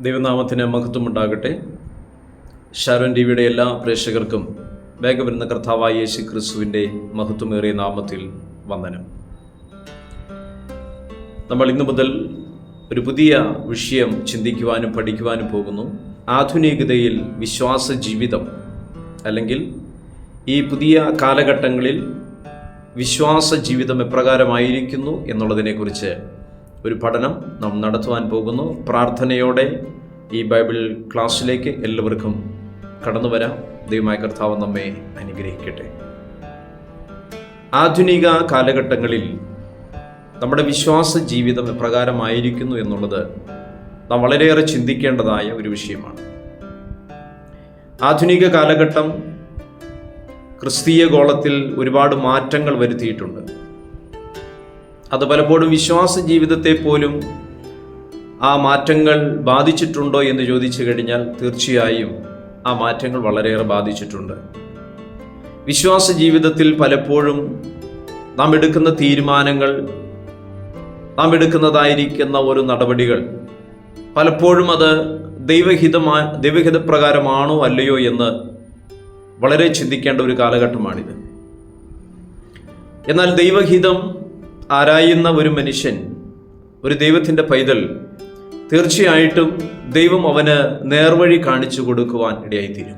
ദൈവനാമത്തിന് മഹത്വമുണ്ടാകട്ടെ. ഷാരോൻ ടി വിയുടെ എല്ലാ പ്രേക്ഷകർക്കും വേഗം വരുന്ന കർത്താവായ യേശു ക്രിസ്തുവിന്റെ മഹത്വമേറിയ നാമത്തിൽ വന്ദനം. നമ്മൾ ഇന്നു മുതൽ ഒരു പുതിയ വിഷയം ചിന്തിക്കുവാനും പഠിക്കുവാനും പോകുന്നു. ആധുനികതയിൽ വിശ്വാസ ജീവിതം അല്ലെങ്കിൽ ഈ പുതിയ കാലഘട്ടങ്ങളിൽ വിശ്വാസ ജീവിതം എപ്രകാരമായിരിക്കുന്നു എന്നുള്ളതിനെക്കുറിച്ച് ഒരു പഠനം നാം നടത്തുവാൻ പോകുന്നു. പ്രാർത്ഥനയോടെ ഈ ബൈബിൾ ക്ലാസ്സിലേക്ക് എല്ലാവർക്കും കടന്നു വരാം. ദൈവമായ കർത്താവ് നമ്മെ അനുഗ്രഹിക്കട്ടെ. ആധുനിക കാലഘട്ടങ്ങളിൽ നമ്മുടെ വിശ്വാസ ജീവിതം എപ്രകാരമായിരിക്കുന്നു എന്നുള്ളത് നാം വളരെയേറെ ചിന്തിക്കേണ്ടതായ ഒരു വിഷയമാണ്. ആധുനിക കാലഘട്ടം ക്രിസ്തീയ ഗോളത്തിൽ ഒരുപാട് മാറ്റങ്ങൾ വരുത്തിയിട്ടുണ്ട്. അത് പലപ്പോഴും വിശ്വാസ ജീവിതത്തെ പോലും ആ മാറ്റങ്ങൾ ബാധിച്ചിട്ടുണ്ടോ എന്ന് ചോദിച്ചു കഴിഞ്ഞാൽ തീർച്ചയായും ആ മാറ്റങ്ങൾ വളരെയേറെ ബാധിച്ചിട്ടുണ്ട്. വിശ്വാസ ജീവിതത്തിൽ പലപ്പോഴും നാം എടുക്കുന്ന തീരുമാനങ്ങൾ നാം എടുക്കുന്നതായിരിക്കുന്ന ഒരു നടപടികൾ പലപ്പോഴും അത് ദൈവഹിതമാ ദൈവഹിതപ്രകാരമാണോ അല്ലയോ എന്ന് വളരെ ചിന്തിക്കേണ്ട ഒരു കാലഘട്ടമാണിത്. എന്നാൽ ദൈവഹിതം ആരായുന്ന ഒരു മനുഷ്യൻ ഒരു ദൈവത്തിന്റെ പൈതൽ തീർച്ചയായിട്ടും ദൈവം അവന് നേർവഴി കാണിച്ചു കൊടുക്കുവാൻ ഇടയായിത്തീരും.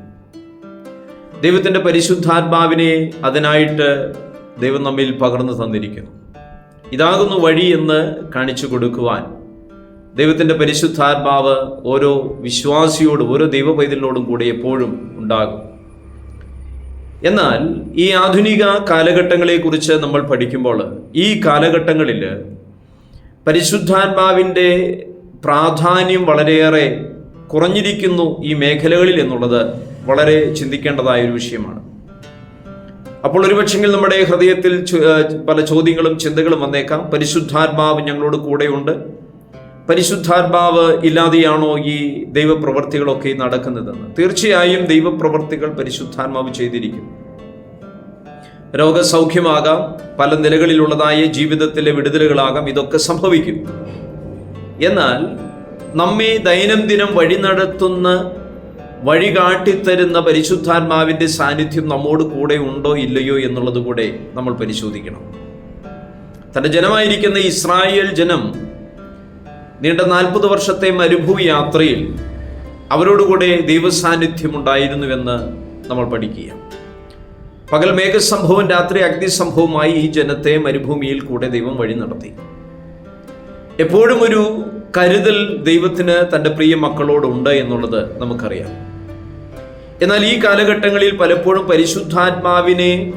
ദൈവത്തിന്റെ പരിശുദ്ധാത്മാവിനെ അതിനായിട്ട് ദൈവം നമ്മിൽ പകർന്നു തന്നിരിക്കുന്നു. ഇതാകുന്നു വഴി എന്ന് കാണിച്ചു കൊടുക്കുവാൻ ദൈവത്തിന്റെ പരിശുദ്ധാത്മാവ് ഓരോ വിശ്വാസിയോടും ഓരോ ദൈവ പൈതലിനോടും കൂടെ എപ്പോഴും ഉണ്ടാകും. എന്നാൽ ഈ ആധുനിക കാലഘട്ടങ്ങളെക്കുറിച്ച് നമ്മൾ പഠിക്കുമ്പോൾ ഈ കാലഘട്ടങ്ങളിൽ പരിശുദ്ധാത്മാവിന്റെ പ്രാധാന്യം വളരെയേറെ കുറഞ്ഞിരിക്കുന്നു ഈ മേഖലകളിൽ എന്നുള്ളത് വളരെ ചിന്തിക്കേണ്ടതായ ഒരു വിഷയമാണ്. അപ്പോൾ ഒരുപക്ഷെങ്കിൽ നമ്മുടെ ഹൃദയത്തിൽ പല ചോദ്യങ്ങളും ചിന്തകളും വന്നേക്കാം. പരിശുദ്ധാത്മാവ് ഞങ്ങളോട് കൂടെയുണ്ട്. പരിശുദ്ധാത്മാവ് ഇല്ലാതെയാണോ ഈ ദൈവപ്രവർത്തികളൊക്കെ നടക്കുന്നതെന്ന്? തീർച്ചയായും ദൈവപ്രവർത്തികൾ പരിശുദ്ധാത്മാവ് ചെയ്തിരിക്കുന്നു രോഗസൗഖ്യമാകാം പല നിലകളിലുള്ളതായ ജീവിതത്തിലെ വിടുതലുകളാകാം ഇതൊക്കെ സംഭവിക്കും. എന്നാൽ നമ്മെ ദൈനംദിനം വഴി നടത്തുന്ന വഴി കാട്ടിത്തരുന്ന പരിശുദ്ധാത്മാവിന്റെ സാന്നിധ്യം നമ്മോട് കൂടെ ഉണ്ടോ ഇല്ലയോ എന്നുള്ളത് കൂടെ നമ്മൾ പരിശോധിക്കണം. തന്റെ ജനമായിരിക്കുന്ന ഇസ്രായേൽ ജനം നീണ്ട നാൽപ്പത് വർഷത്തെ മരുഭൂമി യാത്രയിൽ അവരോടുകൂടെ ദൈവസാന്നിധ്യം ഉണ്ടായിരുന്നുവെന്ന് നമ്മൾ പഠിക്കുക. പകൽ മേഘസംഭവം രാത്രി അഗ്നിസംഭവമായി ഈ ജനത്തെ മരുഭൂമിയിൽ കൂടെ ദൈവം വഴി നടത്തി. എപ്പോഴും ഒരു കരുതൽ ദൈവത്തിന് തന്റെ പ്രിയ മക്കളോടുണ്ട് എന്നുള്ളത് നമുക്കറിയാം. എന്നാൽ ഈ കാലഘട്ടങ്ങളിൽ പലപ്പോഴും പരിശുദ്ധാത്മാവിനെ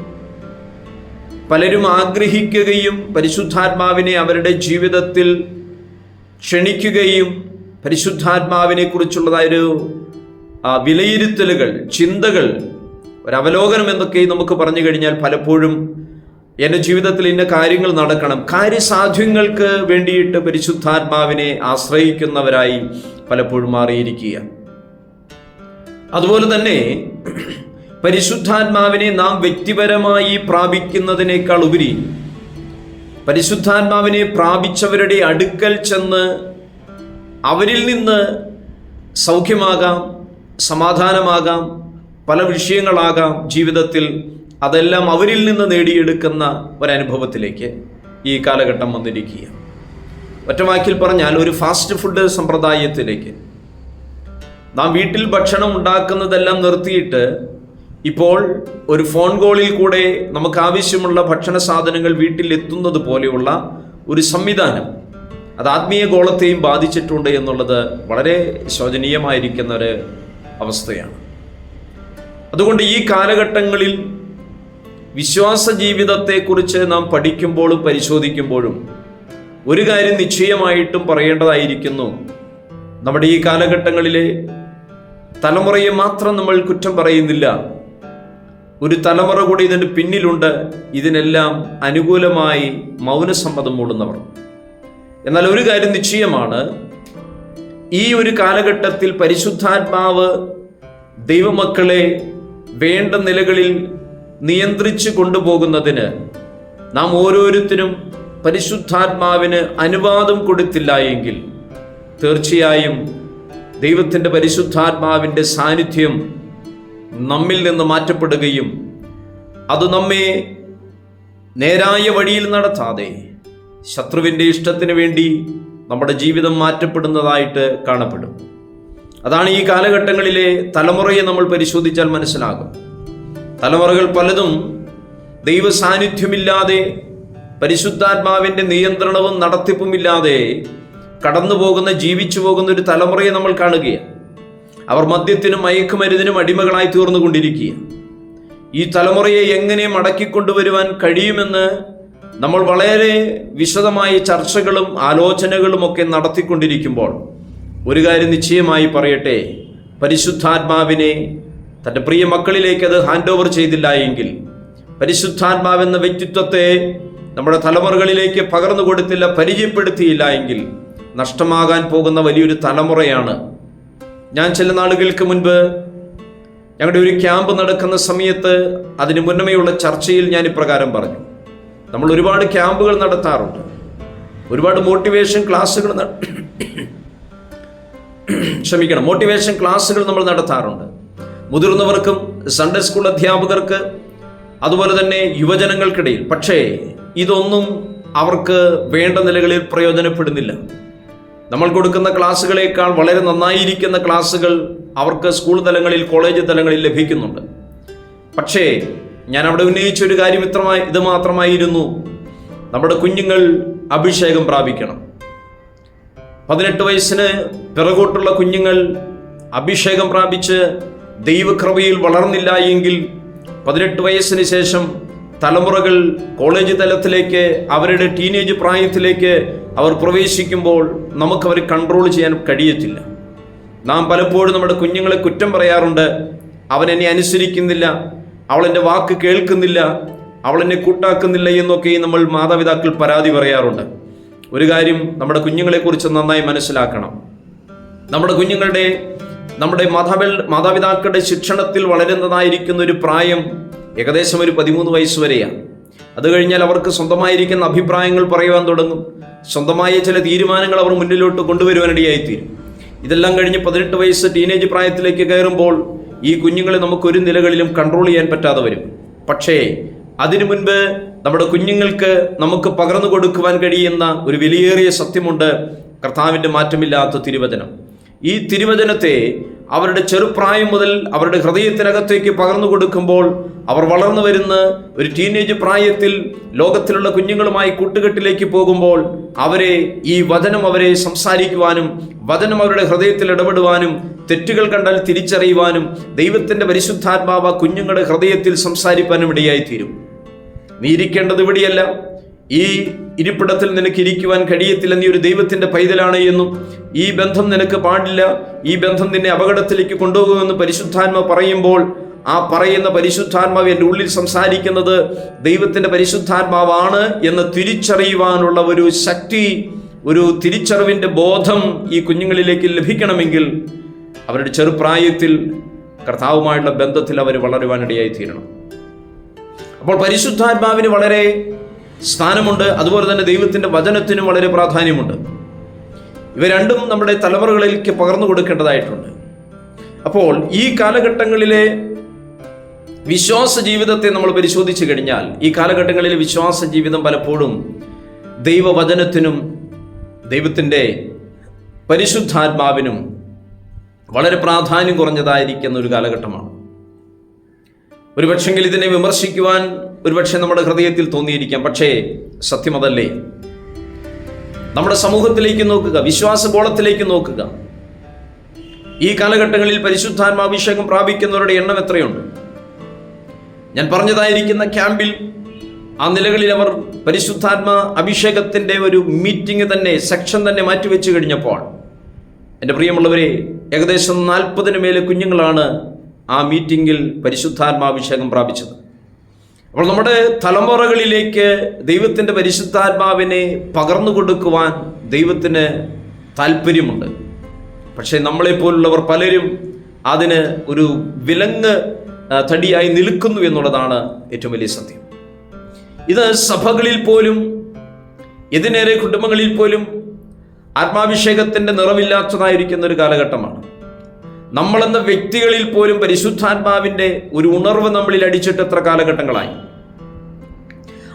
പലരും ആഗ്രഹിക്കുകയും പരിശുദ്ധാത്മാവിനെ അവരുടെ ജീവിതത്തിൽ ക്ഷണിക്കുകയും പരിശുദ്ധാത്മാവിനെ കുറിച്ചുള്ളതായൊരു വിലയിരുത്തലുകൾ ചിന്തകൾ ഒരവലോകനം എന്നൊക്കെ നമുക്ക് പറഞ്ഞു കഴിഞ്ഞാൽ പലപ്പോഴും എന്റെ ജീവിതത്തിൽ ഇന്ന കാര്യങ്ങൾ നടക്കണം. കാര്യസാധ്യങ്ങൾക്ക് വേണ്ടിയിട്ട് പരിശുദ്ധാത്മാവിനെ ആശ്രയിക്കുന്നവരായി പലപ്പോഴും മാറിയിരിക്കുക. അതുപോലെ തന്നെ പരിശുദ്ധാത്മാവിനെ നാം വ്യക്തിപരമായി പ്രാപിക്കുന്നതിനേക്കാൾ ഉപരി പരിശുദ്ധാത്മാവിനെ പ്രാപിച്ചവരുടെ അടുക്കൽ ചെന്ന് അവരിൽ നിന്ന് സൗഖ്യമാകാം സമാധാനമാകാം പല വിഷയങ്ങളാകാം ജീവിതത്തിൽ. അതെല്ലാം അവരിൽ നിന്ന് നേടിയെടുക്കുന്ന ഒരനുഭവത്തിലേക്ക് ഈ കാലഘട്ടം വന്നിരിക്കുക ഒറ്റവാക്കിൽ പറഞ്ഞാൽ ഒരു ഫാസ്റ്റ് ഫുഡ് സമ്പ്രദായത്തിലേക്ക്. നാം വീട്ടിൽ ഭക്ഷണം ഉണ്ടാക്കുന്നതെല്ലാം നിർത്തിയിട്ട് ഇപ്പോൾ ഒരു ഫോൺ കോളിൽ കൂടെ നമുക്ക് ആവശ്യമുള്ള ഭക്ഷണ സാധനങ്ങൾ വീട്ടിൽ എത്തുന്നത് പോലെയുള്ള ഒരു സംവിധാനം അത് ആത്മീയ ഗോളത്തെയും ബാധിച്ചിട്ടുണ്ട് എന്നുള്ളത് വളരെ ശോചനീയമായിരിക്കുന്ന ഒരു അവസ്ഥയാണ്. അതുകൊണ്ട് ഈ കാലഘട്ടങ്ങളിൽ വിശ്വാസ ജീവിതത്തെക്കുറിച്ച് നാം പഠിക്കുമ്പോഴും പരിശോധിക്കുമ്പോഴും ഒരു കാര്യം നിശ്ചയമായിട്ടും പറയേണ്ടതായിരിക്കുന്നു. നമ്മുടെ ഈ കാലഘട്ടങ്ങളിലെ തലമുറയെ മാത്രം നമ്മൾ കുറ്റം പറയുന്നില്ല. ഒരു തലമുറ കൂടി ഇതിന് പിന്നിലുണ്ട്. ഇതിനെല്ലാം അനുകൂലമായി മൗനസമ്മതം മൂടുന്നവർ. എന്നാൽ ഒരു കാര്യം നിശ്ചയമാണ്. ഈ ഒരു കാലഘട്ടത്തിൽ പരിശുദ്ധാത്മാവ് ദൈവമക്കളെ വേണ്ട നിലകളിൽ നിയന്ത്രിച്ചു കൊണ്ടുപോകുന്നതിന് നാം ഓരോരുത്തരും പരിശുദ്ധാത്മാവിന് അനുവാദം കൊടുത്തില്ല എങ്കിൽ തീർച്ചയായും ദൈവത്തിന്റെ പരിശുദ്ധാത്മാവിന്റെ സാന്നിധ്യം നമ്മിൽ നിന്ന് മാറ്റപ്പെടുകയും അത് നമ്മെ നേരായ വഴിയിൽ നടത്താതെ ശത്രുവിന്റെ ഇഷ്ടത്തിന് വേണ്ടി നമ്മുടെ ജീവിതം മാറ്റപ്പെടുന്നതായിട്ട് കാണപ്പെടും. അതാണ് ഈ കാലഘട്ടങ്ങളിലെ തലമുറയെ നമ്മൾ പരിശോധിച്ചാൽ മനസ്സിലാകും. തലമുറകൾ പലതും ദൈവ സാന്നിധ്യമില്ലാതെ പരിശുദ്ധാത്മാവിന്റെ നിയന്ത്രണവും നടത്തിപ്പുമില്ലാതെ കടന്നു പോകുന്ന ജീവിച്ചു പോകുന്ന ഒരു തലമുറയെ നമ്മൾ കാണുകയാണ്. അവർ മദ്യത്തിനും മയക്കുമരുന്നിനും അടിമകളായി തീർന്നുകൊണ്ടിരിക്കുക ഈ തലമുറയെ എങ്ങനെ മടക്കിക്കൊണ്ടുവരുവാൻ കഴിയുമെന്ന് നമ്മൾ വളരെ വിശദമായ ചർച്ചകളും ആലോചനകളും ഒക്കെ നടത്തിക്കൊണ്ടിരിക്കുമ്പോൾ ഒരു കാര്യം നിശ്ചയമായി പറയട്ടെ. പരിശുദ്ധാത്മാവിനെ തന്റെ പ്രിയ മക്കളിലേക്ക് അത് ഹാൻഡ് ഓവർ ചെയ്തില്ല എങ്കിൽ പരിശുദ്ധാത്മാവെന്ന വ്യക്തിത്വത്തെ നമ്മുടെ തലമുറകളിലേക്ക് പകർന്നു കൊടുത്തില്ല പരിചയപ്പെടുത്തിയില്ല എങ്കിൽ നഷ്ടമാകാൻ പോകുന്ന വലിയൊരു തലമുറയാണ് ഞാൻ ചില നാളുകൾക്ക് മുൻപ് ഞങ്ങളുടെ ഒരു ക്യാമ്പ് നടക്കുന്ന സമയത്ത് അതിന് മുന്നമേയുള്ള ചർച്ചയിൽ ഞാൻ ഇപ്രകാരം പറഞ്ഞു. നമ്മൾ ഒരുപാട് ക്യാമ്പുകൾ നടത്താറുണ്ട്. ഒരുപാട് മോട്ടിവേഷൻ ക്ലാസ്സുകൾ ക്ഷമിക്കണം മോട്ടിവേഷൻ ക്ലാസ്സുകൾ നമ്മൾ നടത്താറുണ്ട്. മുതിർന്നവർക്കും സൺഡേ സ്കൂൾ അധ്യാപകർക്ക് അതുപോലെ തന്നെ യുവജനങ്ങൾക്കിടയിൽ. പക്ഷേ ഇതൊന്നും അവർക്ക് വേണ്ട നിലകളിൽ പ്രയോജനപ്പെടുന്നില്ല. നമ്മൾ കൊടുക്കുന്ന ക്ലാസ്സുകളേക്കാൾ വളരെ നന്നായിരിക്കുന്ന ക്ലാസ്സുകൾ അവർക്ക് സ്കൂൾ തലങ്ങളിൽ കോളേജ് തലങ്ങളിൽ ലഭിക്കുന്നുണ്ട്. പക്ഷേ ഞാൻ അവിടെ ഉന്നയിച്ച ഒരു കാര്യം ഇത്രമായി ഇത് മാത്രമായിരുന്നു. നമ്മുടെ കുഞ്ഞുങ്ങൾ അഭിഷേകം പ്രാപിക്കണം. പതിനെട്ട് വയസ്സിന് പിറകോട്ടുള്ള കുഞ്ഞുങ്ങൾ അഭിഷേകം പ്രാപിച്ച് ദൈവകൃപയിൽ വളർന്നില്ല എങ്കിൽ പതിനെട്ട് വയസ്സിന് ശേഷം തലമുറകൾ കോളേജ് തലത്തിലേക്ക് അവരുടെ ടീനേജ് പ്രായത്തിലേക്ക് അവർ പ്രവേശിക്കുമ്പോൾ നമുക്ക് നമുക്കവരെ കൺട്രോൾ ചെയ്യാൻ കഴിയത്തില്ല. നാം പലപ്പോഴും നമ്മുടെ കുഞ്ഞുങ്ങളെ കുറ്റം പറയാറുണ്ട്. അവൻ എന്നെ അനുസരിക്കുന്നില്ല. അവൾ എന്റെ വാക്ക് കേൾക്കുന്നില്ല. അവൾ എന്നെ കൂട്ടാക്കുന്നില്ല എന്നൊക്കെ നമ്മൾ മാതാപിതാക്കൾ പരാതി പറയാറുണ്ട്. ഒരു കാര്യം നമ്മുടെ കുഞ്ഞുങ്ങളെക്കുറിച്ച് നന്നായി മനസ്സിലാക്കണം. നമ്മുടെ കുഞ്ഞുങ്ങളുടെ നമ്മുടെ മാതാപിൽ മാതാപിതാക്കളുടെ ശിക്ഷണത്തിൽ വളരുന്നതായിരിക്കുന്ന ഒരു പ്രായം ഏകദേശം ഒരു പതിമൂന്ന് വയസ്സ് വരെയാണ്. അത് കഴിഞ്ഞാൽ അവർക്ക് സ്വന്തമായിരിക്കുന്ന അഭിപ്രായങ്ങൾ പറയുവാൻ തുടങ്ങും. സ്വന്തമായ ചില തീരുമാനങ്ങൾ അവർ മുന്നിലോട്ട് കൊണ്ടുവരുവാനിടയായിത്തീരും. ഇതെല്ലാം കഴിഞ്ഞ് പതിനെട്ട് വയസ്സ് ടീനേജ് പ്രായത്തിലേക്ക് കയറുമ്പോൾ ഈ കുഞ്ഞുങ്ങളെ നമുക്ക് ഒരു നിലകളിലും കൺട്രോൾ ചെയ്യാൻ പറ്റാതെ വരും. പക്ഷേ അതിനു മുൻപ് നമ്മുടെ കുഞ്ഞുങ്ങൾക്ക് നമുക്ക് പകർന്നു കൊടുക്കുവാൻ കഴിയുന്ന ഒരു വിലയേറിയ സത്യമുണ്ട് കർത്താവിന്റെ മാറ്റമില്ലാത്ത തിരുവചനം. ഈ തിരുവചനത്തെ അവരുടെ ചെറുപ്രായം മുതൽ അവരുടെ ഹൃദയത്തിനകത്തേക്ക് പകർന്നു കൊടുക്കുമ്പോൾ അവർ വളർന്നു വരുന്ന ഒരു ടീനേജ് പ്രായത്തിൽ ലോകത്തിലുള്ള കുഞ്ഞുങ്ങളുമായി കൂട്ടുകെട്ടിലേക്ക് പോകുമ്പോൾ അവരെ ഈ വചനം അവരെ സംസാരിക്കുവാനും വചനം അവരുടെ ഹൃദയത്തിൽ ഇടപെടുവാനും തെറ്റുകൾ കണ്ടാൽ തിരിച്ചറിയുവാനും ദൈവത്തിന്റെ പരിശുദ്ധാത്മാവ കുഞ്ഞുങ്ങളുടെ ഹൃദയത്തിൽ സംസാരിക്കാനും ഇടയായിത്തീരും. നീരിക്കേണ്ടത് ഇവിടെയല്ല. ഈ ഇരിപ്പിടത്തിൽ നിനക്ക് ഇരിക്കുവാൻ കഴിയത്തില്ല. നീ ഒരു ദൈവത്തിന്റെ പൈതലാണ് എന്നും ഈ ബന്ധം നിനക്ക് പാടില്ല. ഈ ബന്ധം നിന്നെ അപകടത്തിലേക്ക് കൊണ്ടുപോകുമെന്ന് പരിശുദ്ധാത്മ പറയുമ്പോൾ ആ പറയുന്ന പരിശുദ്ധാത്മാവ് എന്റെ ഉള്ളിൽ സംസാരിക്കുന്നത് ദൈവത്തിന്റെ പരിശുദ്ധാത്മാവാണ് എന്ന് തിരിച്ചറിയുവാനുള്ള ഒരു ശക്തി ഒരു തിരിച്ചറിവിന്റെ ബോധം ഈ കുഞ്ഞുങ്ങളിലേക്ക് ലഭിക്കണമെങ്കിൽ അവരുടെ ചെറുപ്രായത്തിൽ കർത്താവുമായുള്ള ബന്ധത്തിൽ അവർ വളരുവാനിടയായി തീരണം അപ്പോൾ പരിശുദ്ധാത്മാവിന് വളരെ സ്ഥാനമുണ്ട്. അതുപോലെ തന്നെ ദൈവത്തിന്റെ വചനത്തിനും വളരെ പ്രാധാന്യമുണ്ട്. ഇവ രണ്ടും നമ്മുടെ തലമുറകളിലേക്ക് പകർന്നു കൊടുക്കേണ്ടതായിട്ടുണ്ട്. അപ്പോൾ ഈ കാലഘട്ടങ്ങളിലെ വിശ്വാസ ജീവിതത്തെ നമ്മൾ പരിശോധിച്ചു കഴിഞ്ഞാൽ ഈ കാലഘട്ടങ്ങളിലെ വിശ്വാസ ജീവിതം പലപ്പോഴും ദൈവവചനത്തിനും ദൈവത്തിന്റെ പരിശുദ്ധാത്മാവിനും വളരെ പ്രാധാന്യം കുറഞ്ഞതായിരിക്കുന്ന ഒരു കാലഘട്ടമാണ്. ഒരുപക്ഷെങ്കിൽ ഇതിനെ വിമർശിക്കുവാൻ ഒരുപക്ഷെ നമ്മുടെ ഹൃദയത്തിൽ തോന്നിയിരിക്കാം. പക്ഷേ സത്യമതല്ലേ? നമ്മുടെ സമൂഹത്തിലേക്ക് നോക്കുക വിശ്വാസഗോളത്തിലേക്ക് നോക്കുക. ഈ കാലഘട്ടങ്ങളിൽ പരിശുദ്ധാത്മാഭിഷേകം പ്രാപിക്കുന്നവരുടെ എണ്ണം എത്രയുണ്ട്? ഞാൻ പറഞ്ഞതായിരിക്കുന്ന ക്യാമ്പിൽ ആ നിലകളിൽ അവർ പരിശുദ്ധാത്മ അഭിഷേകത്തിന്റെ ഒരു മീറ്റിംഗ് തന്നെ സെക്ഷൻ തന്നെ മാറ്റിവെച്ച് കഴിഞ്ഞപ്പോൾ എന്റെ പ്രിയമുള്ളവരെ ഏകദേശം നാൽപ്പതിന് മേലെ കുഞ്ഞുങ്ങളാണ് ആ മീറ്റിംഗിൽ പരിശുദ്ധാത്മാഭിഷേകം പ്രാപിച്ചത്. അപ്പോൾ നമ്മുടെ തലമുറകളിലേക്ക് ദൈവത്തിന്റെ പരിശുദ്ധാത്മാവിനെ പകർന്നു കൊടുക്കുവാൻ ദൈവത്തിന് താല്പര്യമുണ്ട് പക്ഷേ നമ്മളെപ്പോലുള്ളവർ പലരും അതിന് ഒരു വിലങ്ങ് തടിയായി നിൽക്കുന്നു എന്നുള്ളതാണ് ഏറ്റവും വലിയ സത്യം. ഇത് സഭകളിൽ പോലും ഇതിനേറെ കുടുംബങ്ങളിൽ പോലും ആത്മാഭിഷേകത്തിന്റെ നിറവില്ലാത്തതായിരിക്കുന്ന ഒരു കാലഘട്ടമാണ്. നമ്മളെന്ന വ്യക്തികളിൽ പോലും പരിശുദ്ധാത്മാവിന്റെ ഒരു ഉണർവ് നമ്മളിൽ അടിച്ചിട്ട് എത്ര കാലഘട്ടങ്ങളായി?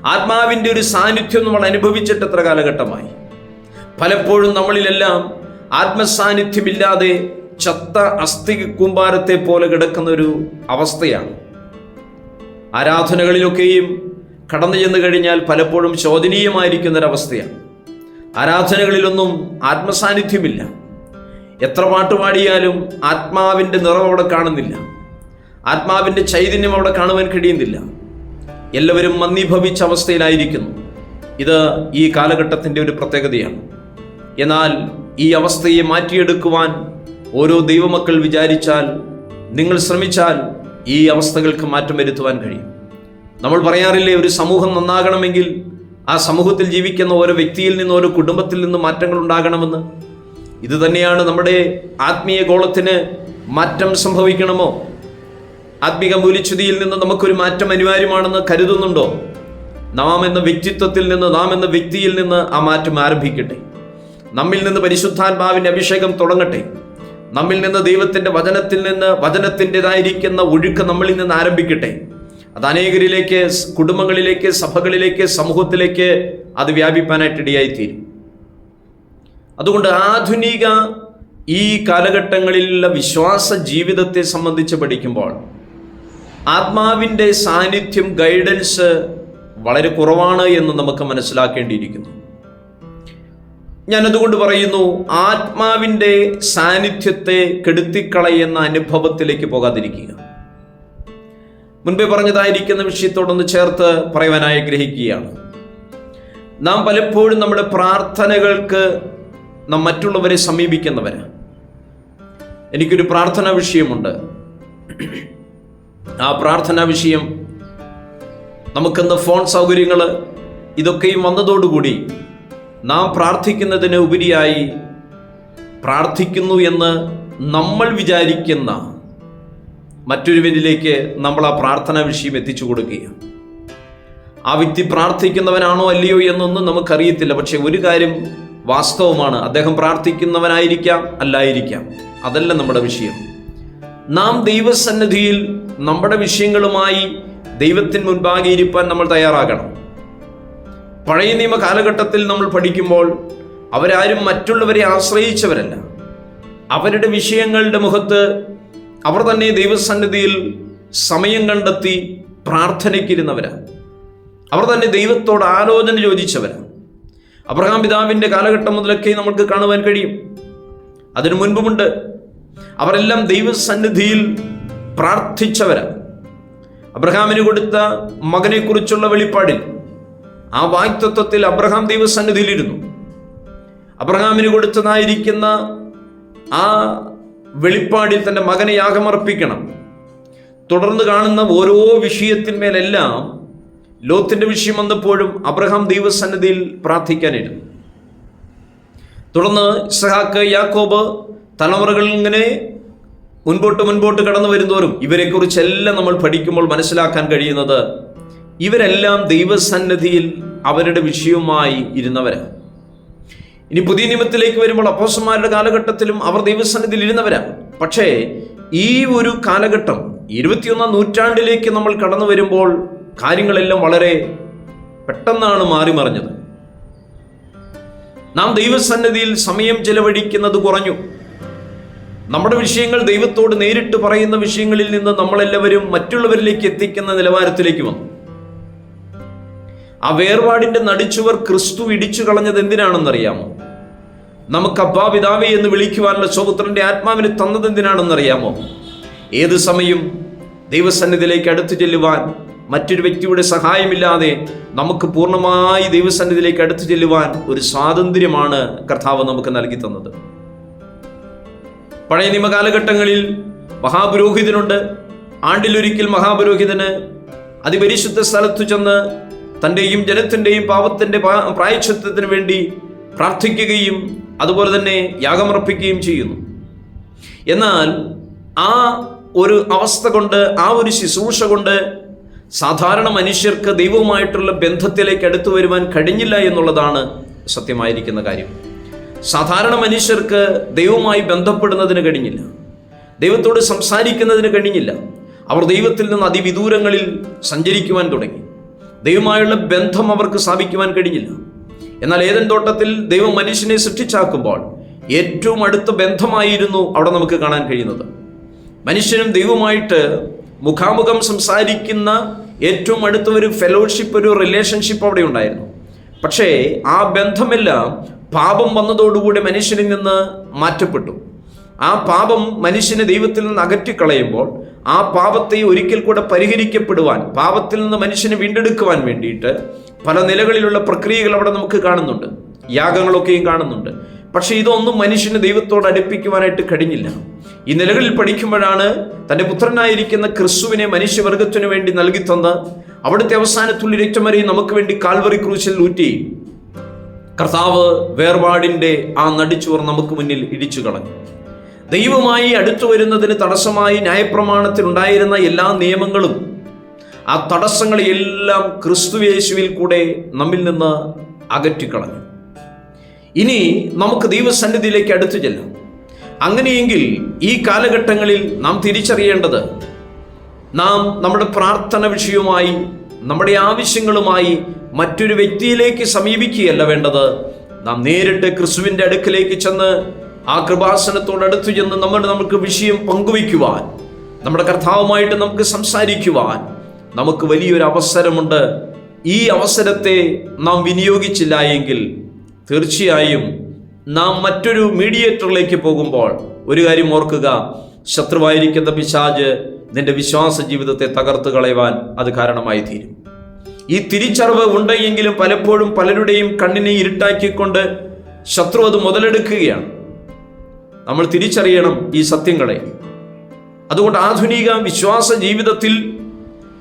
ആത്മാവിന്റെ ഒരു സാന്നിധ്യം നമ്മൾ അനുഭവിച്ചിട്ട് എത്ര കാലഘട്ടമായി? പലപ്പോഴും നമ്മളിലെല്ലാം ആത്മസാന്നിധ്യമില്ലാതെ ചത്ത അസ്ഥി കുമ്പാരത്തെ പോലെ കിടക്കുന്ന ഒരു അവസ്ഥയാണ്. ആരാധനകളിലൊക്കെയും കടന്നു ചെന്ന് കഴിഞ്ഞാൽ പലപ്പോഴും ശോചനീയമായിരിക്കുന്ന ഒരവസ്ഥയാണ് ആരാധനകളിലൊന്നും ആത്മസാന്നിധ്യമില്ല. എത്ര പാട്ട് പാടിയാലും ആത്മാവിന്റെ നിറം അവിടെ കാണുന്നില്ല. ആത്മാവിന്റെ ചൈതന്യം അവിടെ കാണുവാൻ കഴിയുന്നില്ല. എല്ലാവരും മന്ദീഭവിച്ച അവസ്ഥയിലായിരിക്കുന്നു. ഇത് ഈ കാലഘട്ടത്തിന്റെ ഒരു പ്രത്യേകതയാണ്. എന്നാൽ ഈ അവസ്ഥയെ മാറ്റിയെടുക്കുവാൻ ഓരോ ദൈവമക്കൾ വിചാരിച്ചാൽ നിങ്ങൾ ശ്രമിച്ചാൽ ഈ അവസ്ഥകൾക്ക് മാറ്റം വരുത്തുവാൻ കഴിയും. നമ്മൾ പറയാറില്ലേ ഒരു സമൂഹം നന്നാകണമെങ്കിൽ ആ സമൂഹത്തിൽ ജീവിക്കുന്ന ഓരോ വ്യക്തിയിൽ നിന്ന് ഓരോ കുടുംബത്തിൽ നിന്ന് മാറ്റങ്ങൾ ഉണ്ടാകണമെന്ന്. ഇത് തന്നെയാണ് നമ്മുടെ ആത്മീയ ഗോളത്തിന് മാറ്റം സംഭവിക്കണമോ? ആത്മീക മൂല്യച്യുതിയിൽ നിന്ന് നമുക്കൊരു മാറ്റം അനിവാര്യമാണെന്ന് കരുതുന്നുണ്ടോ? നാം എന്ന വ്യക്തിത്വത്തിൽ നിന്ന് നാം എന്ന വ്യക്തിയിൽ നിന്ന് ആ മാറ്റം ആരംഭിക്കട്ടെ. നമ്മിൽ നിന്ന് പരിശുദ്ധാത്മാവിന്റെ അഭിഷേകം തുടങ്ങട്ടെ. നമ്മിൽ നിന്ന് ദൈവത്തിന്റെ വചനത്തിൽ നിന്ന് വചനത്തിന്റെതായിരിക്കുന്ന ഒഴുക്ക് നമ്മളിൽ നിന്ന് ആരംഭിക്കട്ടെ. അത് അനേകരിലേക്ക് കുടുംബങ്ങളിലേക്ക് സഭകളിലേക്ക് സമൂഹത്തിലേക്ക് അത് വ്യാപിപ്പാനായിട്ട് ഇടയായിത്തീരും. അതുകൊണ്ട് ആധുനിക ഈ കാലഘട്ടങ്ങളിലുള്ള വിശ്വാസ ജീവിതത്തെ സംബന്ധിച്ച് പഠിക്കുമ്പോൾ ആത്മാവിന്റെ സാന്നിധ്യം ഗൈഡൻസ് വളരെ കുറവാണ് എന്ന് നമുക്ക് മനസ്സിലാക്കേണ്ടിയിരിക്കുന്നു. ഞാനതുകൊണ്ട് പറയുന്നു ആത്മാവിന്റെ സാന്നിധ്യത്തെ കെടുത്തിക്കളയുന്ന അനുഭവത്തിലേക്ക് പോകാതിരിക്കുക. മുൻപേ പറഞ്ഞതായിരിക്കുന്ന വിഷയത്തോടൊന്ന് ചേർത്ത് പറയുവാൻ ആഗ്രഹിക്കുകയാണ് നാം പലപ്പോഴും നമ്മുടെ പ്രാർത്ഥനകൾക്ക് നാം മറ്റുള്ളവരെ സമീപിക്കുന്നവർ എനിക്കൊരു പ്രാർത്ഥനാ വിഷയമുണ്ട്. ആ പ്രാർത്ഥനാ വിഷയം നമുക്കിന്ന് ഫോൺ സൗകര്യങ്ങൾ ഇതൊക്കെയും വന്നതോടുകൂടി നാം പ്രാർത്ഥിക്കുന്നതിന് ഉപരിയായി പ്രാർത്ഥിക്കുന്നു എന്ന് നമ്മൾ വിചാരിക്കുന്ന മറ്റൊരുവനിലേക്ക് നമ്മൾ ആ പ്രാർത്ഥനാ വിഷയം എത്തിച്ചു കൊടുക്കുകയാണ്. ആ വ്യക്തി പ്രാർത്ഥിക്കുന്നവനാണോ അല്ലയോ എന്നൊന്നും നമുക്കറിയത്തില്ല. പക്ഷെ ഒരു കാര്യം വാസ്തവമാണ്. അദ്ദേഹം പ്രാർത്ഥിക്കുന്നവനായിരിക്കാം അല്ലായിരിക്കാം. അതല്ല നമ്മുടെ വിഷയം. നാം ദൈവസന്നിധിയിൽ നമ്മുടെ വിഷയങ്ങളുമായി ദൈവത്തിന് മുൻപാകെ ഇരിപ്പാൻ നമ്മൾ തയ്യാറാകണം. പഴയ നിയമ കാലഘട്ടത്തിൽ നമ്മൾ പഠിക്കുമ്പോൾ അവരാരും മറ്റുള്ളവരെ ആശ്രയിച്ചവരല്ല. അവരുടെ വിഷയങ്ങളുടെ മുഖത്ത് അവർ തന്നെ ദൈവസന്നിധിയിൽ സമയം കണ്ടെത്തി പ്രാർത്ഥനയ്ക്കിരുന്നവരാണ് അവർ തന്നെ ദൈവത്തോട് ആലോചന ചോദിച്ചവരാണ്. അബ്രഹാം പിതാവിന്റെ കാലഘട്ടം മുതലൊക്കെ നമുക്ക് കാണുവാൻ കഴിയും. അതിനു മുൻപുമുണ്ട്. അവരെല്ലാം ദൈവസന്നിധിയിൽ പ്രാർത്ഥിച്ചവരാണ്. അബ്രഹാമിന് കൊടുത്ത മകനെക്കുറിച്ചുള്ള വെളിപ്പാടിൽ ആ വാക്തത്വത്തിൽ അബ്രഹാം ദൈവസന്നിധിയിലിരുന്നു. അബ്രഹാമിന് കൊടുത്തതായിരിക്കുന്ന ആ വെളിപ്പാടിൽ തന്റെ മകനെ യാഗമർപ്പിക്കണം. തുടർന്ന് കാണുന്ന ഓരോ വിഷയത്തിന്മേലെല്ലാം ലോത്തിന്റെ വിഷയം വന്നപ്പോഴും അബ്രഹാം ദൈവസന്നിധിയിൽ പ്രാർത്ഥിക്കാനിരുന്നു. തുടർന്ന് ഇസഹാക്ക് യാക്കോബ് തലമുറകൾ ഇങ്ങനെ മുൻപോട്ട് മുൻപോട്ട് കടന്നു വരുന്നവരും ഇവരെക്കുറിച്ചെല്ലാം നമ്മൾ പഠിക്കുമ്പോൾ മനസ്സിലാക്കാൻ കഴിയുന്നത് ഇവരെല്ലാം ദൈവസന്നിധിയിൽ അവരുടെ വിഷയവുമായി ഇരുന്നവരാണ്. ഇനി പുതിയ നിയമത്തിലേക്ക് വരുമ്പോൾ അപ്പോസന്മാരുടെ കാലഘട്ടത്തിലും അവർ ദൈവസന്നിധിയിൽ ഇരുന്നവരാണ്. പക്ഷേ ഈ ഒരു കാലഘട്ടം ഇരുപത്തിയൊന്നാം നൂറ്റാണ്ടിലേക്ക് നമ്മൾ കടന്നു വരുമ്പോൾ കാര്യങ്ങളെല്ലാം വളരെ പെട്ടെന്നാണ് മാറി മറിഞ്ഞത് നാം ദൈവസന്നിധിയിൽ സമയം ചെലവഴിക്കുന്നത് കുറഞ്ഞു. നമ്മുടെ വിഷയങ്ങൾ ദൈവത്തോട് നേരിട്ട് പറയുന്ന വിഷയങ്ങളിൽ നിന്ന് നമ്മളെല്ലാവരും മറ്റുള്ളവരിലേക്ക് എത്തിക്കുന്ന നിലവാരത്തിലേക്ക് വന്നു. ആ വേർപാടിന്റെ നടിച്ചുവർ ക്രിസ്തു ഇടിച്ചു കളഞ്ഞത് എന്തിനാണെന്നറിയാമോ? നമുക്ക് അബ്ബാ പിതാവേ എന്ന് വിളിക്കുവാനുള്ള സ്വപുത്രന്റെ ആത്മാവിന് തന്നത് എന്തിനാണെന്നറിയാമോ? ഏത് സമയം ദൈവസന്നിധിയിലേക്ക് അടുത്തു ചെല്ലുവാൻ മറ്റൊരു വ്യക്തിയുടെ സഹായമില്ലാതെ നമുക്ക് പൂർണമായി ദൈവസന്നിധിയിലേക്ക് അടുത്തു ചെല്ലുവാൻ ഒരു സ്വാതന്ത്ര്യമാണ് കർത്താവ് നമുക്ക് നൽകി തന്നത്. പഴയ നിയമകാലഘട്ടങ്ങളിൽ മഹാപുരോഹിതനുണ്ട്. ആണ്ടിലൊരിക്കൽ മഹാപുരോഹിതന് അതിപരിശുദ്ധ സ്ഥലത്തു ചെന്ന് തന്റെയും ജനത്തിന്റെയും പാപത്തിന്റെ പ്രായച്ഛത്വത്തിന് വേണ്ടി പ്രാർത്ഥിക്കുകയും അതുപോലെ തന്നെ യാഗമർപ്പിക്കുകയും ചെയ്യുന്നു. എന്നാൽ ആ ഒരു അവസ്ഥ കൊണ്ട് ആ ഒരു ശുശ്രൂഷ കൊണ്ട് സാധാരണ മനുഷ്യർക്ക് ദൈവവുമായിട്ടുള്ള ബന്ധത്തിലേക്ക് അടുത്തു വരുവാൻ കഴിഞ്ഞില്ല എന്നുള്ളതാണ് സത്യമായിരിക്കുന്ന കാര്യം. സാധാരണ മനുഷ്യർക്ക് ദൈവവുമായി ബന്ധപ്പെടുന്നതിന് കഴിഞ്ഞില്ല. ദൈവത്തോട് സംസാരിക്കുന്നതിന് കഴിഞ്ഞില്ല. അവർ ദൈവത്തിൽ നിന്ന് അതിവിദൂരങ്ങളിൽ സഞ്ചരിക്കുവാൻ തുടങ്ങി. ദൈവമായുള്ള ബന്ധം അവർക്ക് സ്ഥാപിക്കുവാൻ കഴിഞ്ഞില്ല. എന്നാൽ ഏതൻ തോട്ടത്തിൽ ദൈവം മനുഷ്യനെ സൃഷ്ടിച്ചാക്കുമ്പോൾ ഏറ്റവും അടുത്ത ബന്ധമായിരുന്നു അവിടെ നമുക്ക് കാണാൻ കഴിയുന്നത്. മനുഷ്യനും ദൈവമായിട്ട് മുഖാമുഖം സംസാരിക്കുന്ന ഏറ്റവും അടുത്ത ഒരു ഫെലോഷിപ്പ് ഒരു റിലേഷൻഷിപ്പ് അവിടെ ഉണ്ടായിരുന്നു. പക്ഷേ ആ ബന്ധമെല്ലാം പാപം വന്നതോടുകൂടി മനുഷ്യനിൽ നിന്ന് മാറ്റപ്പെട്ടു. ആ പാപം മനുഷ്യനെ ദൈവത്തിൽ നിന്ന് അകറ്റിക്കളയുമ്പോൾ ആ പാപത്തെ ഒരിക്കൽ കൂടെ പരിഹരിക്കപ്പെടുവാൻ പാപത്തിൽ നിന്ന് മനുഷ്യനെ വീണ്ടെടുക്കുവാൻ വേണ്ടിയിട്ട് പല നിലകളിലുള്ള പ്രക്രിയകൾ അവിടെ നമുക്ക് കാണുന്നുണ്ട്. യാഗങ്ങളൊക്കെയും കാണുന്നുണ്ട്. പക്ഷെ ഇതൊന്നും മനുഷ്യന് ദൈവത്തോട് അടുപ്പിക്കുവാനായിട്ട് കഴിഞ്ഞില്ല. ഈ നിലകളിൽ പഠിക്കുമ്പോഴാണ് തന്റെ പുത്രനായിരിക്കുന്ന ക്രിസ്തുവിനെ മനുഷ്യവർഗത്തിനു വേണ്ടി നൽകി തന്ന് അവിടുത്തെ അവസാനത്തുള്ളി രക്തമറി നമുക്ക് വേണ്ടി കാൽവറി ക്രൂശിൽ ഊറ്റി. കർത്താവ് വേർപാടിന്റെ ആ നടിച്ചുവർ നമുക്ക് മുന്നിൽ ഇടിച്ചു കളഞ്ഞു. ദൈവമായി അടുത്തു വരുന്നതിന് തടസ്സമായി ന്യായപ്രമാണത്തിൽ ഉണ്ടായിരുന്ന എല്ലാ നിയമങ്ങളും ആ തടസ്സങ്ങളെയെല്ലാം ക്രിസ്തുവേശുവിൽ കൂടെ നമ്മിൽ നിന്ന് അകറ്റിക്കളഞ്ഞു ഇനി നമുക്ക് ദൈവസന്നിധിയിലേക്ക് അടുത്തു ചെല്ലാം. അങ്ങനെയെങ്കിൽ ഈ കാലഘട്ടങ്ങളിൽ നാം തിരിച്ചറിയേണ്ടത് നാം നമ്മുടെ പ്രാർത്ഥന വിഷയവുമായി നമ്മുടെ ആവശ്യങ്ങളുമായി മറ്റൊരു വ്യക്തിയിലേക്ക് സമീപിക്കുകയല്ല വേണ്ടത്. നാം നേരിട്ട് ക്രിസ്തുവിന്റെ അടുക്കിലേക്ക് ചെന്ന് ആ കൃപാസനത്തോട് അടുത്തു ചെന്ന് നമ്മൾ നമുക്ക് വിഷയം പങ്കുവയ്ക്കുവാൻ നമ്മുടെ കർത്താവുമായിട്ട് നമുക്ക് സംസാരിക്കുവാൻ നമുക്ക് വലിയൊരു അവസരമുണ്ട്. ഈ അവസരത്തെ നാം വിനിയോഗിച്ചില്ല എങ്കിൽ തീർച്ചയായും നാം മറ്റൊരു മീഡിയേറ്ററിലേക്ക് പോകുമ്പോൾ ഒരു കാര്യം ഓർക്കുക. ശത്രുവായിരിക്കുന്ന പിശാജ് നിന്റെ വിശ്വാസ ജീവിതത്തെ തകർത്ത് കളയുവാൻ അത് കാരണമായി തീരും. ഈ തിരിച്ചറിവ് ഉണ്ടെങ്കിലും പലപ്പോഴും പലരുടെയും കണ്ണിനെ ഇരുട്ടാക്കിക്കൊണ്ട് ശത്രു അത് മുതലെടുക്കുകയാണ്. നമ്മൾ തിരിച്ചറിയണം ഈ സത്യങ്ങളെ. അതുകൊണ്ട് ആധുനിക വിശ്വാസ ജീവിതത്തിൽ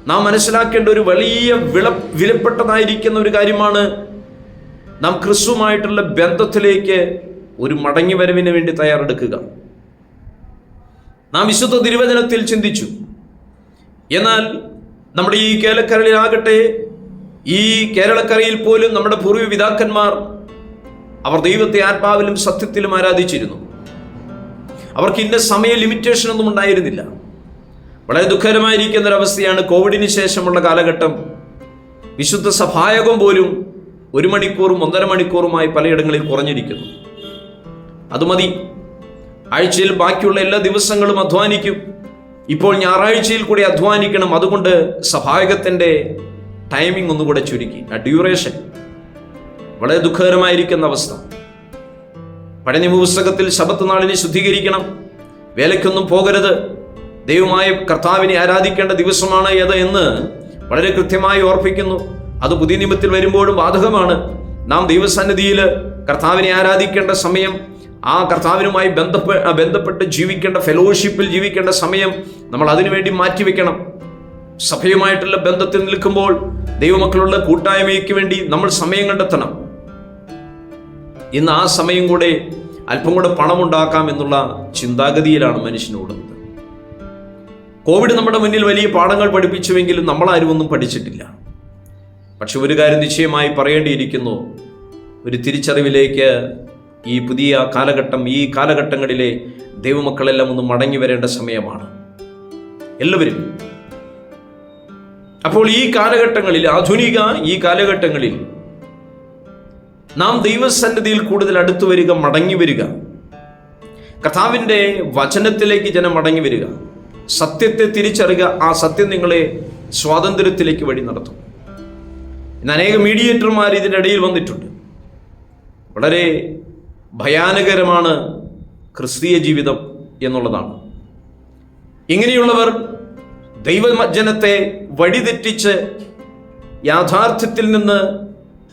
നാം മനസ്സിലാക്കേണ്ട ഒരു വലിയ വിള വിലപ്പെട്ടതായിരിക്കുന്ന ഒരു കാര്യമാണ് നാം ക്രിസ്തുമായിട്ടുള്ള ബന്ധത്തിലേക്ക് ഒരു മടങ്ങി വരവിന് വേണ്ടി തയ്യാറെടുക്കുക. നാം വിശുദ്ധ തിരുവചനത്തിൽ ചിന്തിച്ചു. എന്നാൽ നമ്മുടെ ഈ കേരളക്കരയിലാകട്ടെ ഈ കേരളക്കരയിൽ പോലും നമ്മുടെ പൂർവ പിതാക്കന്മാർ അവർ ദൈവത്തെ ആത്മാവിലും സത്യത്തിലും ആരാധിച്ചിരുന്നു. അവർക്ക് ഇന്ന സമയ ലിമിറ്റേഷൻ ഒന്നും ഉണ്ടായിരുന്നില്ല. വളരെ ദുഃഖകരമായിരിക്കുന്ന ഒരവസ്ഥയാണ് കോവിഡിന് ശേഷമുള്ള കാലഘട്ടം. വിശുദ്ധ സഭായകം പോലും ഒരു മണിക്കൂറും ഒന്നര മണിക്കൂറുമായി പലയിടങ്ങളിൽ കുറഞ്ഞിരിക്കുന്നു. അത് മതി. ആഴ്ചയിൽ ബാക്കിയുള്ള എല്ലാ ദിവസങ്ങളും അധ്വാനിക്കും. ഇപ്പോൾ ഞായറാഴ്ചയിൽ കൂടി അധ്വാനിക്കണം. അതുകൊണ്ട് സഭായകത്തിന്റെ ടൈമിംഗ് ഒന്നുകൂടെ ചുരുക്കി. ആ ഡ്യൂറേഷൻ വളരെ ദുഃഖകരമായിരിക്കുന്ന അവസ്ഥ. പഴയ നിയമ പുസ്തകത്തിൽ ശബത്ത് നാളിനെ ശുദ്ധീകരിക്കണം. വേലയ്ക്കൊന്നും പോകരുത്. ദൈവമായ കർത്താവിനെ ആരാധിക്കേണ്ട ദിവസമാണ് ഏത് എന്ന് വളരെ കൃത്യമായി ഓർപ്പിക്കുന്നു. അത് പുതിയ നിയമത്തിൽ വരുമ്പോഴും ബാധകമാണ്. നാം ദൈവസന്നിധിയിൽ കർത്താവിനെ ആരാധിക്കേണ്ട സമയം ആ കർത്താവിനുമായി ബന്ധപ്പെ ബന്ധപ്പെട്ട് ജീവിക്കേണ്ട ഫെലോഷിപ്പിൽ ജീവിക്കേണ്ട സമയം നമ്മൾ അതിനുവേണ്ടി മാറ്റിവെക്കണം. സഭയുമായിട്ടുള്ള ബന്ധത്തിൽ നിൽക്കുമ്പോൾ ദൈവമക്കളുള്ള കൂട്ടായ്മയ്ക്ക് വേണ്ടി നമ്മൾ സമയം കണ്ടെത്തണം. ഇന്ന് ആ സമയം കൂടെ അല്പം കൂടെ പണമുണ്ടാക്കാം എന്നുള്ള ചിന്താഗതിയിലാണ് മനുഷ്യനോടുന്നത് കോവിഡ് നമ്മുടെ മുന്നിൽ വലിയ പാഠങ്ങൾ പഠിപ്പിച്ചുവെങ്കിലും നമ്മളാരും ഒന്നും പഠിച്ചിട്ടില്ല. പക്ഷെ ഒരു കാര്യം നിശ്ചയമായി പറയേണ്ടിയിരിക്കുന്നു. ഒരു തിരിച്ചറിവിലേക്ക് ഈ പുതിയ കാലഘട്ടം ഈ കാലഘട്ടങ്ങളിലെ ദൈവമക്കളെല്ലാം ഒന്ന് മടങ്ങി വരേണ്ട സമയമാണ്. എല്ലാവരും. അപ്പോൾ ഈ കാലഘട്ടങ്ങളിൽ ആധുനിക ഈ കാലഘട്ടങ്ങളിൽ നാം ദൈവസന്നിധിയിൽ കൂടുതൽ അടുത്തു വരിക മടങ്ങി വരിക. കഥാവിന്റെ വചനത്തിലേക്ക് ജനം മടങ്ങി വരിക. സത്യത്തെ തിരിച്ചറിയുക ആ സത്യം നിങ്ങളെ സ്വാതന്ത്ര്യത്തിലേക്ക് വഴി നടത്തും. ഇന്ന് അനേകം മീഡിയേറ്റർമാർ ഇതിന്റെ ഇടയിൽ വന്നിട്ടുണ്ട്. വളരെ ഭയാനകരമാണ് ക്രിസ്തീയ ജീവിതം എന്നുള്ളതാണ്. ഇങ്ങനെയുള്ളവർ ദൈവജനത്തെ വഴിതെറ്റിച്ച് യാഥാർത്ഥ്യത്തിൽ നിന്ന്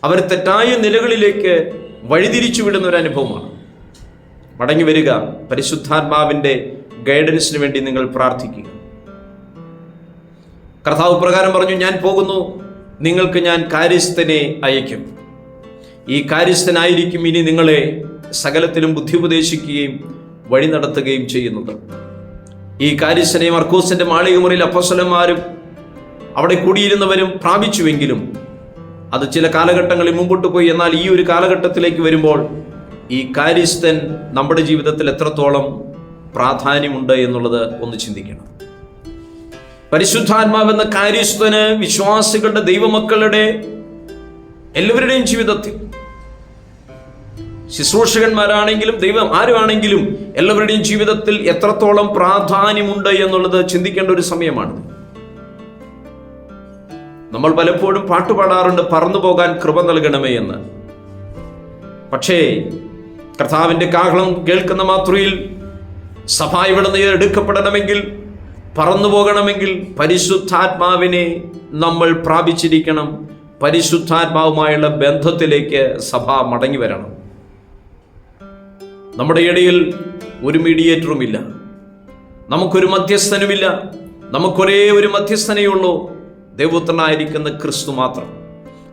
അവർ തെറ്റായ നിലകളിലേക്ക് വഴിതിരിച്ചു വിടുന്ന ഒരു അനുഭവമാണ്. മടങ്ങി വരിക പരിശുദ്ധാത്മാവിന്റെ ഗൈഡൻസിന് വേണ്ടി നിങ്ങൾ പ്രാർത്ഥിക്കുക. കർത്താവ് പ്രകാരം പറഞ്ഞു ഞാൻ പോകുന്നു നിങ്ങൾക്ക് ഞാൻ കാര്യസ്ഥനെ അയക്കും ഈ കാര്യസ്ഥനായിരിക്കും ഇനി നിങ്ങളെ സകലത്തിലും ബുദ്ധി ഉപദേശിക്കുകയും വഴി നടത്തുകയും ചെയ്യുന്നത്. ഈ കാര്യസ്ഥനെ മർക്കോസിന്റെ മാളികമുറിയിൽ അപ്പസ്വലന്മാരും അവിടെ കൂടിയിരുന്നവരും പ്രാപിച്ചുവെങ്കിലും അത് ചില കാലഘട്ടങ്ങളിൽ മുമ്പോട്ട് പോയി. എന്നാൽ ഈ ഒരു കാലഘട്ടത്തിലേക്ക് വരുമ്പോൾ ഈ കാര്യസ്ഥൻ നമ്മുടെ ജീവിതത്തിൽ എത്രത്തോളം പ്രാധാന്യമുണ്ട് എന്നുള്ളത് ഒന്ന് ചിന്തിക്കണം. പരിശുദ്ധാത്മാവെന്ന കാര്യസ്ഥന് വിശ്വാസികളുടെ ദൈവമക്കളുടെ എല്ലാവരുടെയും ജീവിതത്തിൽ. ശുശ്രൂഷകന്മാരാണെങ്കിലും ദൈവം ആരുമാണെങ്കിലും എല്ലാവരുടെയും ജീവിതത്തിൽ എത്രത്തോളം പ്രാധാന്യമുണ്ട് എന്നുള്ളത് ചിന്തിക്കേണ്ട ഒരു സമയമാണ് നമ്മൾ പലപ്പോഴും പാട്ടുപാടാറുണ്ട് പറന്നു പോകാൻ കൃപ നൽകണമേ എന്ന്. പക്ഷേ കർത്താവിന്റെ കാഹളം കേൾക്കുന്ന മാത്രയിൽ സഭ ഇവിടെ നിന്ന് എടുക്കപ്പെടണമെങ്കിൽ പറന്നു പോകണമെങ്കിൽ പരിശുദ്ധാത്മാവിനെ നമ്മൾ പ്രാപിച്ചിരിക്കണം. പരിശുദ്ധാത്മാവുമായുള്ള ബന്ധത്തിലേക്ക് സഭ മടങ്ങി വരണം. നമ്മുടെ ഇടയിൽ ഒരു മീഡിയേറ്ററും ഇല്ല നമുക്കൊരു മധ്യസ്ഥനുമില്ല. നമുക്കൊരേ ഒരു മധ്യസ്ഥനെയുള്ളൂ ദൈവപുത്രനായിരിക്കുന്ന ക്രിസ്തു മാത്രം.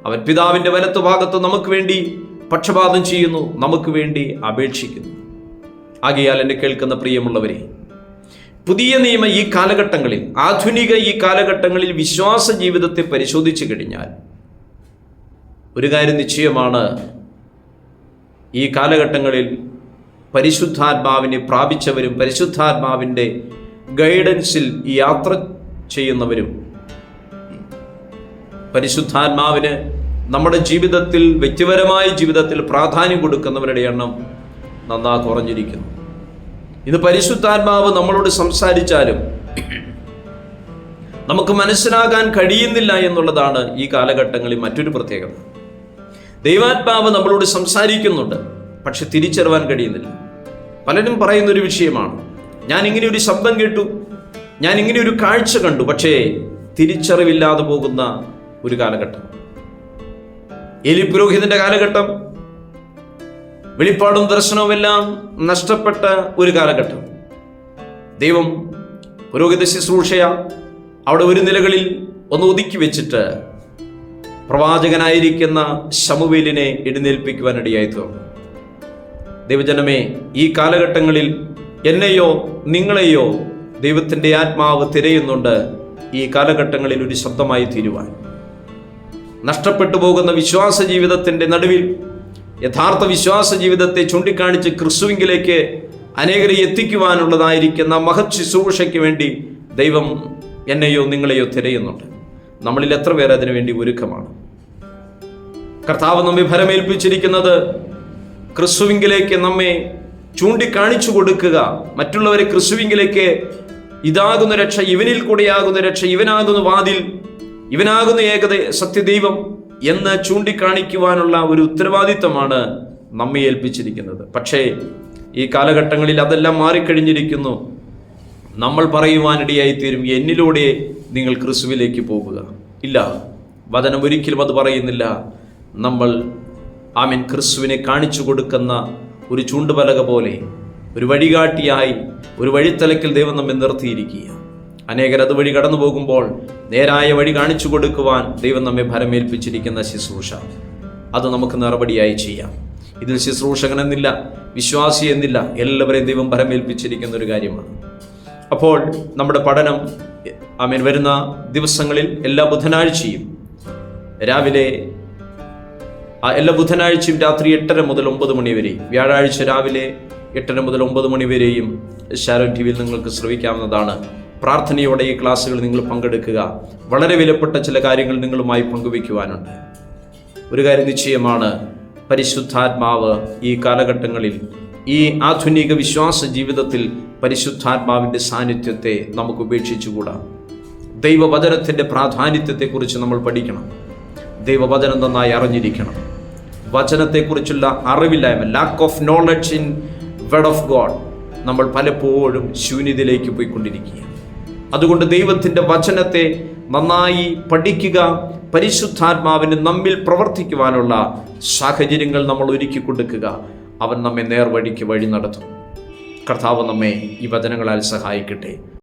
അവൻ പിതാവിന്റെ വലത്ത് ഭാഗത്ത് നമുക്ക് വേണ്ടി പക്ഷപാതം ചെയ്യുന്നു നമുക്ക് വേണ്ടി അപേക്ഷിക്കുന്നു. ആകയാൽ എന്നെ കേൾക്കുന്ന പ്രിയമുള്ളവരെ പുതിയ നിയമ ഈ കാലഘട്ടങ്ങളിൽ ആധുനിക ഈ കാലഘട്ടങ്ങളിൽ വിശ്വാസ ജീവിതത്തെ പരിശോധിച്ചു കഴിഞ്ഞാൽ ഒരു കാര്യം നിശ്ചയമാണ്. ഈ കാലഘട്ടങ്ങളിൽ പരിശുദ്ധാത്മാവിനെ പ്രാപിച്ചവരും പരിശുദ്ധാത്മാവിന്റെ ഗൈഡൻസിൽ യാത്ര ചെയ്യുന്നവരും പരിശുദ്ധാത്മാവിന് നമ്മുടെ ജീവിതത്തിൽ വ്യക്തിപരമായ ജീവിതത്തിൽ പ്രാധാന്യം കൊടുക്കുന്നവരുടെ എണ്ണം നന്നാ കുറഞ്ഞിരിക്കുന്നു. ഇത് പരിശുദ്ധാത്മാവ് നമ്മളോട് സംസാരിച്ചാലും നമുക്ക് മനസ്സിലാകാൻ കഴിയുന്നില്ല എന്നുള്ളതാണ് ഈ കാലഘട്ടങ്ങളിൽ മറ്റൊരു പ്രത്യേകത. ദൈവാത്മാവ് നമ്മളോട് സംസാരിക്കുന്നുണ്ട് പക്ഷെ തിരിച്ചറിവാൻ കഴിയുന്നില്ല. പലരും പറയുന്ന ഒരു വിഷയമാണ് ഞാൻ ഇങ്ങനെ ഒരു ശബ്ദം കേട്ടു ഞാൻ ഇങ്ങനെ ഒരു കാഴ്ച കണ്ടു പക്ഷേ തിരിച്ചറിവില്ലാതെ പോകുന്ന ഒരു കാലഘട്ടം. എലി പുരോഹിതന്റെ കാലഘട്ടം വെളിപ്പാടും ദർശനവും എല്ലാം നഷ്ടപ്പെട്ട ഒരു കാലഘട്ടം. ദൈവം പുരോഹിത ശുശ്രൂഷയ അവിടെ ഒരു നിലകളിൽ ഒന്ന് ഒതുക്കി വെച്ചിട്ട് പ്രവാചകനായിരിക്കുന്ന ശമുവേലിനെ എഴുന്നേൽപ്പിക്കുവാനിടയായി തീർന്നു ദൈവജനമേ ഈ കാലഘട്ടങ്ങളിൽ എന്നെയോ നിങ്ങളെയോ ദൈവത്തിന്റെ ആത്മാവ് തിരയുന്നുണ്ട്. ഈ കാലഘട്ടങ്ങളിൽ ഒരു ശബ്ദമായി തീരുവാൻ. നഷ്ടപ്പെട്ടു പോകുന്ന വിശ്വാസ ജീവിതത്തിന്റെ നടുവിൽ യഥാർത്ഥ വിശ്വാസ ജീവിതത്തെ ചൂണ്ടിക്കാണിച്ച് ക്രിസ്തുവിങ്കിലേക്ക് അനേകരെ എത്തിക്കുവാനുള്ളതായിരിക്കുന്ന മഹത് ശുശ്രൂഷയ്ക്ക് വേണ്ടി ദൈവം എന്നെയോ നിങ്ങളെയോ തിരയുന്നുണ്ട്. നമ്മളിൽ എത്ര പേർ അതിനു വേണ്ടി ഒരുക്കമാണ്? കർത്താവ് നമ്മെ ഫലമേൽപ്പിച്ചിരിക്കുന്നത് ക്രിസ്തുവിങ്കിലേക്ക് നമ്മെ ചൂണ്ടിക്കാണിച്ചു കൊടുക്കുക. മറ്റുള്ളവരെ ക്രിസ്തുവിങ്കിലേക്ക് ഇതാകുന്ന രക്ഷ ഇവനിൽ കൂടെയാകുന്ന രക്ഷ ഇവനാകുന്ന വാതിൽ ഇവനാകുന്ന ഏകത സത്യദൈവം എന്ന് ചൂണ്ടിക്കാണിക്കുവാനുള്ള ഒരു ഉത്തരവാദിത്തമാണ് നമ്മെ ഏൽപ്പിച്ചിരിക്കുന്നത്. പക്ഷേ ഈ കാലഘട്ടങ്ങളിൽ അതെല്ലാം മാറിക്കഴിഞ്ഞിരിക്കുന്നു. നമ്മൾ പറയുവാനിടയായി തീരും എന്നിലൂടെ നിങ്ങൾ ക്രിസ്തുവിലേക്ക് പോകുക. ഇല്ല വചനം ഒരിക്കലും അത് പറയുന്നില്ല. നമ്മൾ ആമീൻ ക്രിസ്തുവിനെ കാണിച്ചു കൊടുക്കുന്ന ഒരു ചൂണ്ടുപലക പോലെ ഒരു വഴികാട്ടിയായി ഒരു വഴിത്തലക്കിൽ ദൈവം നമ്മെ നിർത്തിയിരിക്കുക അനേകർ അതുവഴി കടന്നു പോകുമ്പോൾ നേരായ വഴി കാണിച്ചു കൊടുക്കുവാൻ ദൈവം നമ്മെ ഭരമേൽപ്പിച്ചിരിക്കുന്ന ശുശ്രൂഷ. അത് നമുക്ക് നടപടിയായി ചെയ്യാം. ഇതിൽ ശുശ്രൂഷകൻ എന്നില്ല വിശ്വാസി എന്നില്ല എല്ലാവരെയും ദൈവം ഭരമേൽപ്പിച്ചിരിക്കുന്ന ഒരു കാര്യമാണ്. അപ്പോൾ നമ്മുടെ പഠനം ആമേൻ വരുന്ന ദിവസങ്ങളിൽ എല്ലാ ബുധനാഴ്ചയും രാവിലെ എല്ലാ ബുധനാഴ്ചയും രാത്രി എട്ടര മുതൽ ഒമ്പത് മണി വരെയും വ്യാഴാഴ്ച രാവിലെ എട്ടര മുതൽ ഒമ്പത് മണി വരെയും ഷാരോൺ ടി വിയിൽ നിങ്ങൾക്ക് ശ്രമിക്കാവുന്നതാണ് പ്രാർത്ഥനയോടെ ഈ ക്ലാസ്സുകൾ നിങ്ങൾ പങ്കെടുക്കുക. വളരെ വിലപ്പെട്ട ചില കാര്യങ്ങൾ നിങ്ങളുമായി പങ്കുവയ്ക്കുവാനുണ്ട്. ഒരു കാര്യം നിശ്ചയമാണ് പരിശുദ്ധാത്മാവ് ഈ കാലഘട്ടങ്ങളിൽ ഈ ആധുനിക വിശ്വാസ ജീവിതത്തിൽ പരിശുദ്ധാത്മാവിന്റെ സാന്നിധ്യത്തെ നമുക്ക് ഉപേക്ഷിച്ചുകൂടാ. ദൈവവചനത്തിന്റെ പ്രാധാന്യത്തെക്കുറിച്ച് നമ്മൾ പഠിക്കണം. ദൈവവചനം നന്നായി അറിഞ്ഞിരിക്കണം. വചനത്തെക്കുറിച്ചുള്ള അറിവില്ലായ്മ lack of knowledge in word of God നമ്മൾ പലപ്പോഴും ശൂന്യതയിലേക്ക് പോയിക്കൊണ്ടിരിക്കുക അതുകൊണ്ട് ദൈവത്തിന്റെ വചനത്തെ നന്നായി പഠിക്കുക പരിശുദ്ധാത്മാവിന് നമ്മിൽ പ്രവർത്തിക്കുവാനുള്ള സാഹചര്യങ്ങൾ നമ്മൾ ഒരുക്കി കൊടുക്കുക. അവൻ നമ്മെ നേർവഴിക്ക് വഴി നടത്തും. കർത്താവ് നമ്മെ ഈ വചനങ്ങളാൽ സഹായിക്കട്ടെ.